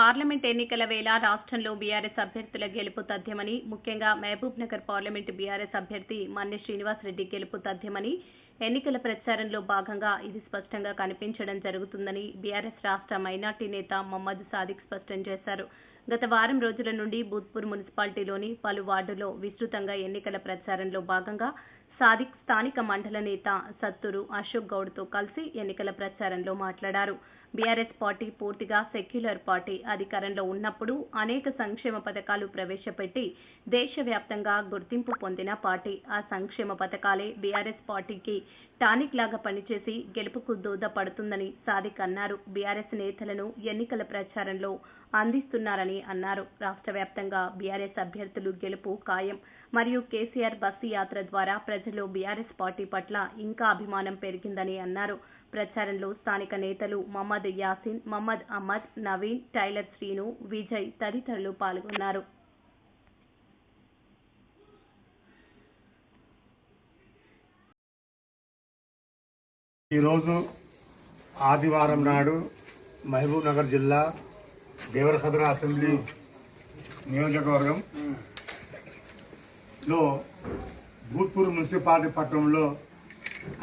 Parliament ఎన్నికల వేళ రాష్ట్రంలో బీఆర్ఎస్ అభ్యర్థుల గెలుపు తథ్యమని ముఖ్యంగా మహబూబ్ నగర్ పార్లమెంటు బీఆర్ఎస్ అభ్యర్థి మన్నె శ్రీనివాసరెడ్డి గెలుపు తథ్యమని ఎన్నికల ప్రచారంలో భాగంగా ఇది స్పష్టంగా కనిపించడం జరుగుతుందని బీఆర్ఎస్ రాష్ట్ర మైనార్టీ నేత మహమ్మద్ సాదిక్ స్పష్టం చేశారు. గత వారం రోజుల నుండి భూత్పూర్ మున్సిపాలిటీలోని పలు వార్డుల్లో విస్తృతంగా ఎన్నికల ప్రచారంలో భాగంగా సాదిక్ స్థానిక మండల నేత సత్తూరు అశోక్ గౌడ్తో కలిసి ఎన్నికల ప్రచారంలో మాట్లాడారు. బీఆర్ఎస్ పార్టీ పూర్తిగా సెక్యులర్ పార్టీ అధికారంలో ఉన్నప్పుడు అనేక సంక్షేమ పథకాలు ప్రవేశపెట్టి దేశవ్యాప్తంగా గుర్తింపు పొందిన పార్టీ. ఆ సంక్షేమ పథకాలే బీఆర్ఎస్ పార్టీకి టానిక్ లాగా పనిచేసి గెలుపుకు దోహదపడుతుందని సాదిక్ అన్నారు. బీఆర్ఎస్ నేతలను ఎన్నికల ప్రచారంలో అందిస్తున్నారని అన్నారు. రాష్ట్ర వ్యాప్తంగా బీఆర్ఎస్ అభ్యర్థులు గెలుపు ఖాయం. మరియు కేసీఆర్ బస్సు యాత్ర ద్వారా ప్రజల్లో బీఆర్ఎస్ పార్టీ పట్ల ఇంకా అభిమానం పెరిగిందని అన్నారు. ప్రచారంలో స్థానిక నేతలు మహమ్మద్ యాసిన్ మహమ్మద్ అహ్మద్ నవీన్ టైలర్ శ్రీను విజయ్ తదితరులు పాల్గొన్నారు. ఈరోజు ఆదివారం నాడు మహబూబ్ నగర్ జిల్లా దేవరసదర అసెంబ్లీ నియోజకవర్గం లో భూత్పూర్ మున్సిపాలిటీ పట్టణంలో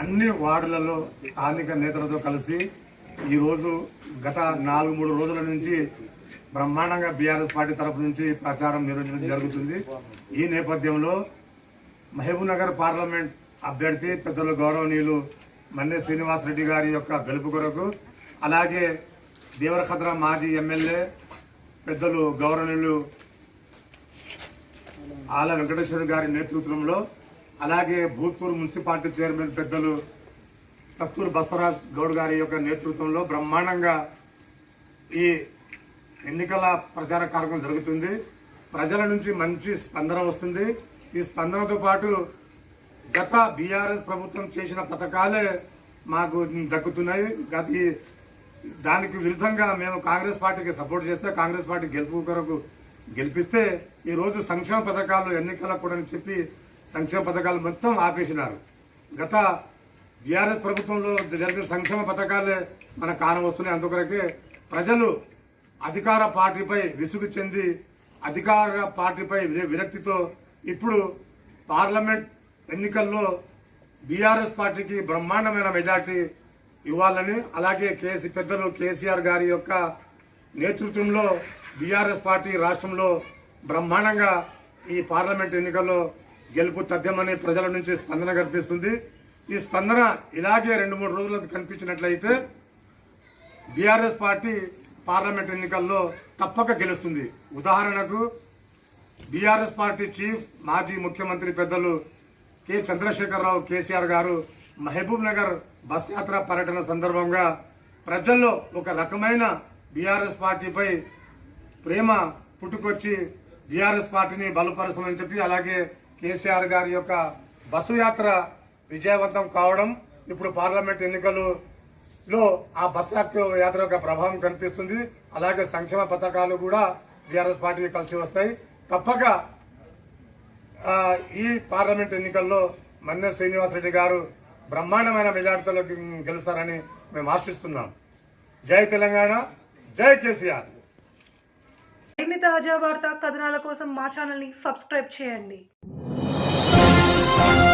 అన్ని వార్డులలో స్థానిక నేతలతో కలిసి ఈరోజు గత నాలుగు మూడు రోజుల నుంచి బ్రహ్మాండంగా బీఆర్ఎస్ పార్టీ తరఫు నుంచి ప్రచారం నిర్వహించడం జరుగుతుంది. ఈ నేపథ్యంలో మహబూబ్నగర్ పార్లమెంట్ అభ్యర్థి పెద్దలు గౌరవనీయులు మన్నె శ్రీనివాసరెడ్డి గారి యొక్క గెలుపు కొరకు అలాగే దేవరఖద్ర మాజీ ఎమ్మెల్యే పెద్దలు గౌరవనీయులు ఆల వెంకటేశ్వర గారి నేతృత్వంలో అలాగే భూత్పూర్ మున్సిపాలిటీ చైర్మన్ పెద్దలు సత్తూరు బసవరాజ్ గౌడ్ గారి యొక్క నేతృత్వంలో బ్రహ్మాండంగా ఈ ఎన్నికల ప్రచార కార్యక్రమం జరుగుతుంది. ప్రజల నుంచి మంచి స్పందన వస్తుంది. ఈ స్పందనతో పాటు గత బీఆర్ఎస్ ప్రభుత్వం చేసిన పథకాలే మాకు దక్కుతున్నాయి. గత దానికి విరుద్ధంగా మేము కాంగ్రెస్ పార్టీకి సపోర్ట్ చేస్తే కాంగ్రెస్ పార్టీ గెలుపు కొరకు గెలిపిస్తే ఈరోజు సంక్షేమ పథకాలు ఎన్నికలకు కూడా అని చెప్పి సంక్షేమ పథకాలు మొత్తం ఆపేసినారు. గత బీఆర్ఎస్ ప్రభుత్వంలో జరిగిన సంక్షేమ పథకాలే మన కారణం వస్తున్నాయి అందుకొరకే ప్రజలు అధికార పార్టీపై విసుగు చెంది అధికార పార్టీపై విరక్తితో ఇప్పుడు పార్లమెంట్ ఎన్నికల్లో బీఆర్ఎస్ పార్టీకి బ్రహ్మాండమైన మెజార్టీ ఇవ్వాలని అలాగే కేసీ పెద్దలు కేసీఆర్ గారి యొక్క నేతృత్వంలో బీఆర్ఎస్ పార్టీ రాష్ట్రంలో బ్రహ్మాండంగా ఈ పార్లమెంట్ ఎన్నికల్లో గెలుపు తథ్యమని ప్రజల నుంచి స్పందన కనిపిస్తుంది. ఈ స్పందన ఇలాగే రెండు మూడు రోజుల కనిపించినట్లయితే బీఆర్ఎస్ పార్టీ పార్లమెంట్ ఎన్నికల్లో తప్పక గెలుస్తుంది. ఉదాహరణకు బీఆర్ఎస్ పార్టీ చీఫ్ మాజీ ముఖ్యమంత్రి పెద్దలు కె చంద్రశేఖరరావు కేసీఆర్ గారు మహబూబ్ నగర్ బస్ యాత్ర పర్యటన సందర్భంగా ప్రజల్లో ఒక రకమైన బీఆర్ఎస్ పార్టీపై ప్రేమ పుట్టుకొచ్చి బీఆర్ఎస్ పార్టీని బలపరచమని చెప్పి అలాగే కేసీఆర్ గారి యొక్క బస్సు యాత్ర విజయవంతం కావడం ఇప్పుడు పార్లమెంట్ ఎన్నికలు లో ఆ బస్ యాత్ర యాత్ర యొక్క ప్రభావం కనిపిస్తుంది. అలాగే సంక్షేమ పథకాలు కూడా బీఆర్ఎస్ పార్టీకి కలిసి వస్తాయి. తప్పక ఈ పార్లమెంట్ ఎన్నికల్లో మన్నె శ్రీనివాసరెడ్డి గారు బ్రహ్మాండమైన మెజార్టీలో గెలుస్తారని మేము ఆశిస్తున్నాం. జై తెలంగాణ జై కేసీఆర్. మరిన్ని తాజా వార్తా కథనాల కోసం మా ఛానల్ని సబ్స్క్రైబ్ చేయండి. Thank you.